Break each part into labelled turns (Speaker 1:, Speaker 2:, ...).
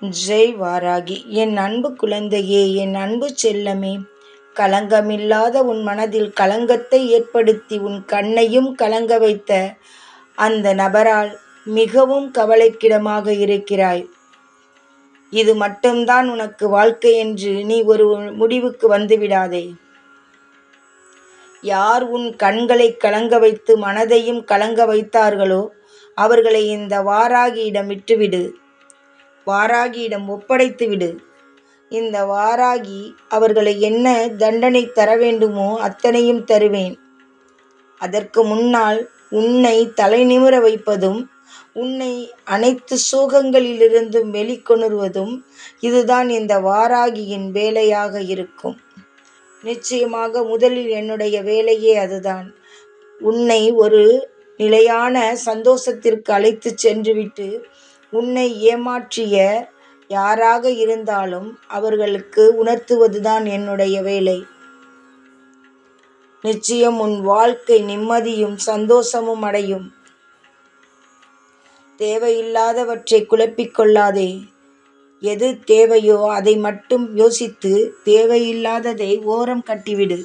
Speaker 1: ஜெய் வாராகி. என் அன்பு குழந்தையே என் அன்பு செல்லமே. களங்கமில்லாத உன் மனதில் களங்கத்தை ஏற்படுத்தி உன் கண்ணையும் கலங்க வைத்த அந்த நபரால் மிகவும் கவலைக்கிடமாக இருக்கிறாய். இது மட்டும்தான் உனக்கு வாழ்க்கை என்று நீ ஒரு முடிவுக்கு வந்துவிடாதே. யார் உன் கண்களை கலங்க வைத்து மனதையும் கலங்க வைத்தார்களோ அவர்களை இந்த வாராகியிடம் விட்டுவிடு. வாராகியிடம் ஒப்படைத்து விடு. இந்த வாராகி அவர்களை என்ன தண்டனை தர வேண்டுமோ அத்தனையும் தருவேன். அதற்கு முன்னால் உன்னை தலை நிமிர வைப்பதும் உன்னை அனைத்து சோகங்களிலிருந்தும் வெளிக்கொணர்வதும் இதுதான் இந்த வாராகியின் வேலையாக இருக்கும். நிச்சயமாக முதலில் என்னுடைய வேலையே அதுதான். உன்னை ஒரு நிலையான சந்தோஷத்திற்கு அழைத்து சென்றுவிட்டு உன்னை ஏமாற்றிய யாராக இருந்தாலும் அவர்களுக்கு உணர்த்துவதுதான் என்னுடைய வேலை. நிச்சயம் உன் வாழ்க்கை நிம்மதியும் சந்தோஷமும் அடையும். தேவையில்லாதவற்றை குழப்பிக்கொள்ளாதே எது தேவையோ அதை மட்டும் யோசித்து தேவையில்லாததை ஓரம் கட்டிவிடு.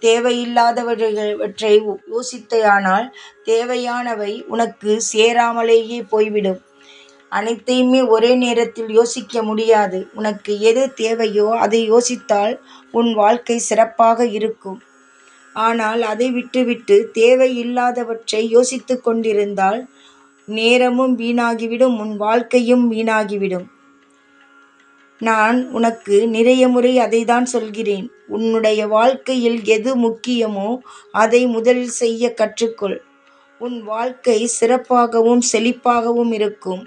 Speaker 1: தேவையில்லாதவற்றை யோசித்தையானால் தேவையானவை உனக்கு சேராமலேயே போய்விடும். அனைத்தையுமே ஒரே நேரத்தில் யோசிக்க முடியாது. உனக்கு எது தேவையோ அதை யோசித்தால் உன் வாழ்க்கை சிறப்பாக இருக்கும். ஆனால் அதை விட்டுவிட்டு தேவையில்லாதவற்றை யோசித்து கொண்டிருந்தால் நேரமும் வீணாகிவிடும் உன் வாழ்க்கையும் வீணாகிவிடும். நான் உனக்கு நிறைய முறை அதை தான் சொல்கிறேன். உன்னுடைய வாழ்க்கையில் எது முக்கியமோ அதை முதலில் செய்ய கற்றுக்கொள். உன் வாழ்க்கை சிறப்பாகவும் செழிப்பாகவும் இருக்கும்.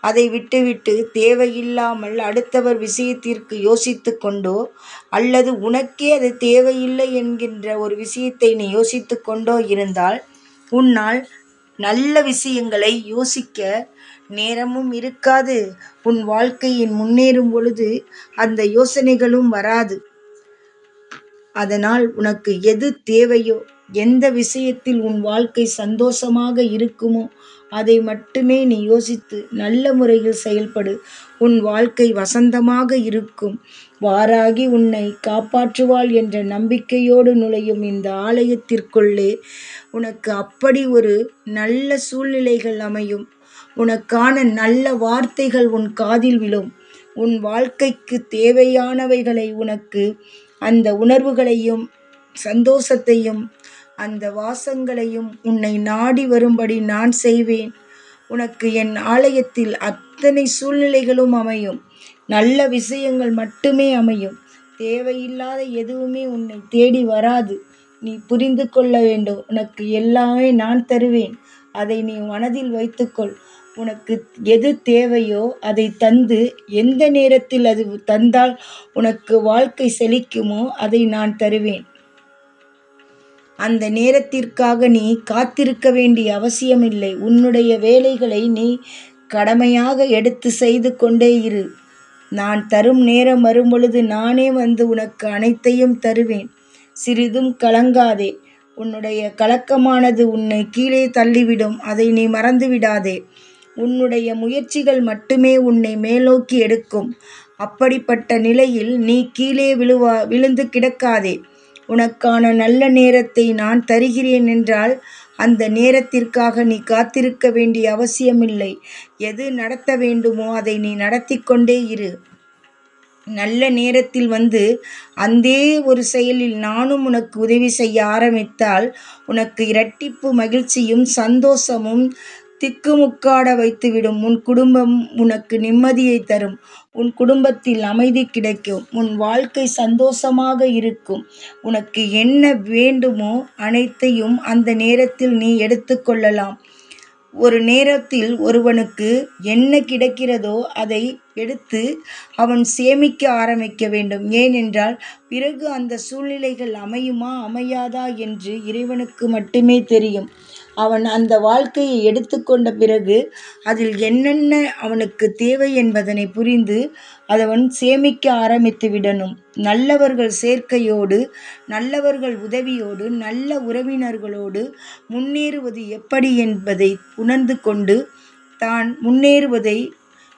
Speaker 1: அதை விட்டுவிட்டு தேவையில்லாமல் அடுத்தவர் விஷயத்திற்கு யோசித்து கொண்டோ அல்லது உனக்கே அது தேவையில்லை என்கின்ற ஒரு விஷயத்தை நீ யோசித்து கொண்டோ இருந்தால் உன்னால் நல்ல விஷயங்களை யோசிக்க நேரமும் இருக்காது. உன் வாழ்க்கையின் முன்னேறும் பொழுது அந்த யோசனைகளும் வராது. அதனால் உனக்கு எது தேவையோ எந்த விஷயத்தில் உன் வாழ்க்கை சந்தோஷமாக இருக்குமோ அதை மட்டுமே நீ யோசித்து நல்ல முறையில் செயல்படு. உன் வாழ்க்கை வசந்தமாக இருக்கும். வாராகி உன்னை காப்பாற்றுவாள் என்ற நம்பிக்கையோடு நுழையும் இந்த ஆலயத்திற்குள்ளே உனக்கு அப்படி ஒரு நல்ல சூழ்நிலைகள் அமையும். உனக்கான நல்ல வார்த்தைகள் உன் காதில் விழும். உன் வாழ்க்கைக்கு தேவையானவைகளை உனக்கு அந்த உணர்வுகளையும் சந்தோஷத்தையும் அந்த வாசங்களையும் உன்னை நாடி வரும்படி நான் செய்வேன். உனக்கு என் ஆலயத்தில் அத்தனை சூழ்நிலைகளும் அமையும். நல்ல விஷயங்கள் மட்டுமே அமையும். தேவையில்லாத எதுவுமே உன்னை தேடி வராது. நீ புரிந்து கொள்ள வேண்டும். உனக்கு எல்லாமே நான் தருவேன். அதை நீ மனதில் வைத்துக்கொள். உனக்கு எது தேவையோ அதை தந்து எந்த நேரத்தில் அது தந்தால் உனக்கு வாழ்க்கை செழிக்குமோ அதை நான் தருவேன். அந்த நேரத்திற்காக நீ காத்திருக்க வேண்டிய அவசியமில்லை. உன்னுடைய வேலைகளை நீ கடமையாக எடுத்து செய்து கொண்டே இரு. நான் தரும் நேரம் வரும்பொழுது நானே வந்து உனக்கு அனைத்தையும் தருவேன். சிறிதும் கலங்காதே. உன்னுடைய கலக்கமானது உன்னை கீழே தள்ளிவிடும். அதை நீ மறந்து விடாதே உன்னுடைய முயற்சிகள் மட்டுமே உன்னை மேலோக்கி எடுக்கும். அப்படிப்பட்ட நிலையில் நீ கீழே விழுவா விழுந்து கிடக்காதே. உனக்கான நல்ல நேரத்தை நான் தருகிறேன் என்றால் அந்த நேரத்திற்காக நீ காத்திருக்க வேண்டிய அவசியமில்லை. எது நடத்த வேண்டுமோ அதை நீ நடத்தி கொண்டே இரு. நல்ல நேரத்தில் வந்து அந்தே ஒரு செயலில் நானும் உனக்கு உதவி செய்ய ஆரம்பித்தால் உனக்கு இரட்டிப்பு மகிழ்ச்சியும் சந்தோஷமும் திக்குமுக்காட வைத்துவிடும். உன் குடும்பம் உனக்கு நிம்மதியை தரும். உன் குடும்பத்தில் அமைதி கிடைக்கும். உன் வாழ்க்கை சந்தோஷமாக இருக்கும். உனக்கு என்ன வேண்டுமோ அனைத்தையும் அந்த நேரத்தில் நீ எடுத்துக்கொள்ளலாம் ஒரு நேரத்தில் ஒருவனுக்கு என்ன கிடைக்கிறதோ அதை எடுத்து அவன் சேமிக்க ஆரம்பிக்க வேண்டும். ஏனென்றால் பிறகு அந்த சூழ்நிலைகள் அமையுமா அமையாதா என்று இறைவனுக்கு மட்டுமே தெரியும். அவன் அந்த வாழ்க்கையை எடுத்துக்கொண்ட பிறகு அதில் என்னென்ன அவனுக்கு தேவை என்பதனை புரிந்து அதவன் சேமிக்க ஆரம்பித்து விடணும். நல்லவர்கள் சேர்க்கையோடு நல்லவர்கள் உதவியோடு நல்ல உறவினர்களோடு முன்னேறுவது எப்படி என்பதை உணர்ந்து கொண்டு தான் முன்னேறுவதை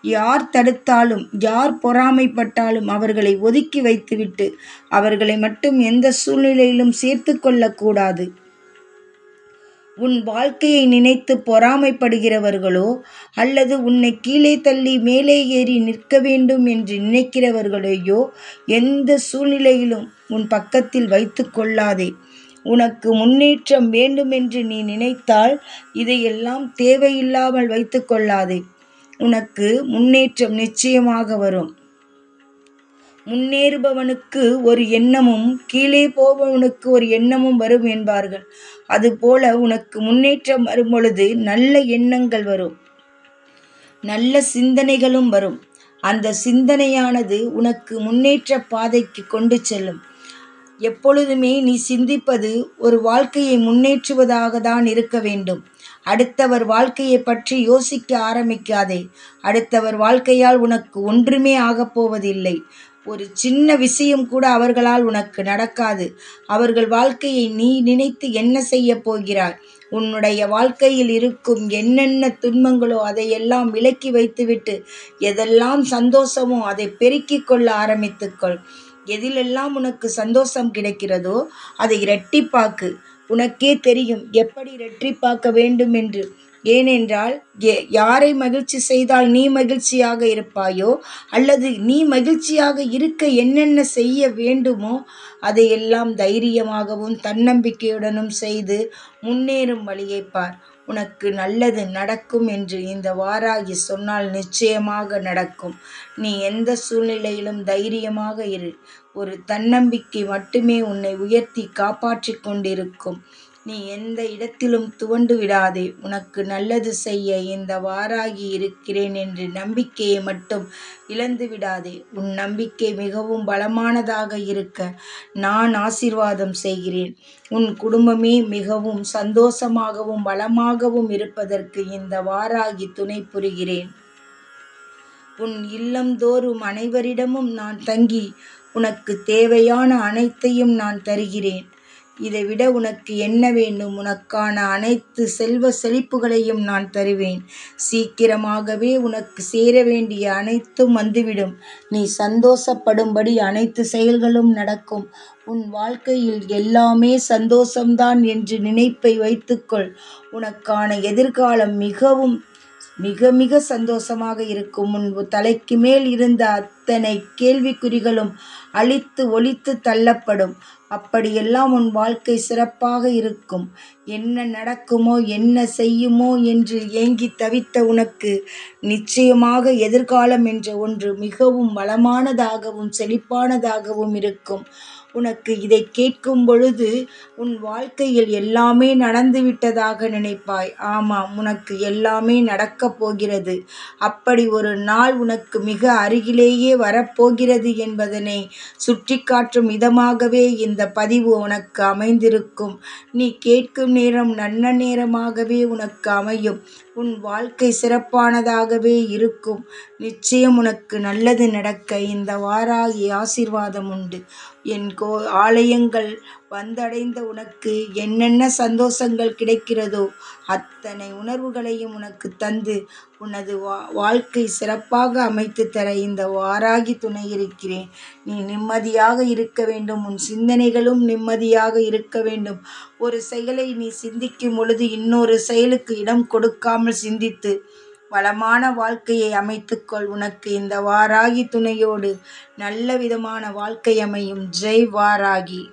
Speaker 1: யார் தடுத்தாலும் யார் பொறாமைப்பட்டாலும் அவர்களை ஒதுக்கி வைத்துவிட்டு அவர்களை மட்டும் எந்த சூழ்நிலையிலும் சேர்த்து கொள்ளக்கூடாது. உன் வாழ்க்கையை நினைத்து பொறாமைப்படுகிறவர்களோ அல்லது உன்னை கீழே தள்ளி மேலே ஏறி நிற்க வேண்டும் என்று நினைக்கிறவர்களையோ எந்த சூழ்நிலையிலும் உன் பக்கத்தில் வைத்து கொள்ளாதே. உனக்கு முன்னேற்றம் வேண்டுமென்று நீ நினைத்தால் இதையெல்லாம் தேவையில்லாமல் வைத்து கொள்ளாதே. உனக்கு முன்னேற்றம் நிச்சயமாக வரும். முன்னேறுபவனுக்கு ஒரு எண்ணமும் கீழே போபவனுக்கு ஒரு எண்ணமும் வரும் என்பார்கள். அதுபோல உனக்கு முன்னேற்றம் வரும் பொழுது நல்ல எண்ணங்கள் வரும். நல்ல சிந்தனைகளும் வரும். அந்த சிந்தனையானது உனக்கு முன்னேற்ற பாதைக்கு கொண்டு செல்லும். எப்பொழுதுமே நீ சிந்திப்பது ஒரு வாழ்க்கையை முன்னேற்றுவதாக தான் இருக்க வேண்டும். அடுத்தவர் வாழ்க்கையை பற்றி யோசிக்க ஆரம்பிக்காதே. அடுத்தவர் வாழ்க்கையால் உனக்கு ஒன்றுமே ஆகப் போவதில்லை. ஒரு சின்ன விஷயம் கூட அவர்களால் உனக்கு நடக்காது. அவர்கள் வாழ்க்கையை நீ நினைத்து என்ன செய்ய போகிறாய்? உன்னுடைய வாழ்க்கையில் இருக்கும் என்னென்ன துன்பங்களோ அதையெல்லாம் விலக்கி வைத்துவிட்டு எதெல்லாம் சந்தோஷமோ அதை பெருக்கிக் கொள்ள ஆரம்பித்துக்கொள் எதிலெல்லாம் உனக்கு சந்தோஷம் கிடைக்கிறதோ அதை இரட்டிப்பாக்கு. உனக்கே தெரியும் எப்படி இரட்டிப்பாக்க வேண்டும் என்று. ஏனென்றால் யாரை மகிழ்ச்சி செய்தால் நீ மகிழ்ச்சியாக இருப்பாயோ? அல்லது நீ மகிழ்ச்சியாக இருக்க என்னென்ன செய்ய வேண்டுமோ அதையெல்லாம் தைரியமாகவும் தன்னம்பிக்கையுடனும் செய்து முன்னேறும் வழியை பார். உனக்கு நல்லது நடக்கும் என்று இந்த வாராகி சொன்னால் நிச்சயமாக நடக்கும். நீ எந்த சூழ்நிலையிலும் தைரியமாக இரு. ஒரு தன்னம்பிக்கை மட்டுமே உன்னை உயர்த்தி காப்பாற்றி கொண்டிருக்கும். நீ எந்த இடத்திலும் துவண்டு விடாதே. உனக்கு நல்லது செய்ய இந்த வாராகி இருக்கிறேன் என்று நம்பிக்கையை மட்டும் இழந்து விடாதே. உன் நம்பிக்கை மிகவும் பலமானதாக இருக்க நான் ஆசீர்வாதம் செய்கிறேன். உன் குடும்பமே மிகவும் சந்தோஷமாகவும் வளமாகவும் இருப்பதற்கு இந்த வாராகி துணை புரிகிறேன். உன் இல்லந்தோறும் அனைவரிடமும் நான் தங்கி உனக்கு தேவையான அனைத்தையும் நான் தருகிறேன். இதைவிட உனக்கு என்ன வேண்டும்? உனக்கான அனைத்து செல்வ செழிப்புகளையும் நான் தருவேன். சீக்கிரமாகவே உனக்கு சேர வேண்டிய அனைத்தும் வந்துவிடும். நீ சந்தோஷப்படும்படி அனைத்து செயல்களும் நடக்கும். உன் வாழ்க்கையில் எல்லாமே சந்தோஷம்தான் என்று நினைப்பை வைத்துக்கொள். உனக்கான எதிர்காலம் மிகவும் மிக மிக சந்தோஷமாக இருக்கும் முன்பு தலைக்கு மேல் இருந்த அத்தனை கேள்விக்குறிகளும் அழித்து ஒழித்து தள்ளப்படும். அப்படியெல்லாம் உன் வாழ்க்கை சிறப்பாக இருக்கும். என்ன நடக்குமோ என்ன செய்யுமோ என்று ஏங்கி தவித்த உனக்கு நிச்சயமாக எதிர்காலம் என்ற ஒன்று மிகவும் வளமானதாகவும் செழிப்பானதாகவும் இருக்கும். உனக்கு இதை கேட்கும் பொழுது உன் வாழ்க்கையில் எல்லாமே நடந்துவிட்டதாக நினைப்பாய். ஆமாம் உனக்கு எல்லாமே நடக்கப் போகிறது. அப்படி ஒரு நாள் உனக்கு மிக அருகிலேயே வரப்போகிறது என்பதனை சுற்றி காட்டும் விதமாகவே இந்த பதிவு உனக்கு அமைந்திருக்கும். நீ கேட்கும் நேரம் நல்ல நேரமாகவே உனக்கு அமையும். உன் வாழ்க்கை சிறப்பானதாகவே இருக்கும். நிச்சயம் உனக்கு நல்லது நடக்க இந்த வாராகி ஆசீர்வாதம் உண்டு. என் கோ ஆலயங்கள் வந்தடைந்த உனக்கு என்னென்ன சந்தோஷங்கள் கிடைக்கிறதோ அத்தனை உணர்வுகளையும் உனக்கு தந்து உனது வா வாழ்க்கை சிறப்பாக அமைத்து தர இந்த வாராகி துணை இருக்கிறேன். நீ நிம்மதியாக இருக்க வேண்டும். உன் சிந்தனைகளும் நிம்மதியாக இருக்க வேண்டும். ஒரு செயலை நீ சிந்திக்கும் பொழுது இன்னொரு செயலுக்கு இடம் கொடுக்காமல் சிந்தித்து வளமான வாழ்க்கையை அமைத்துக்கொள். உனக்கு இந்த வாராகி துணையோடு நல்ல விதமான வாழ்க்கை அமையும். ஜெய் வாராகி.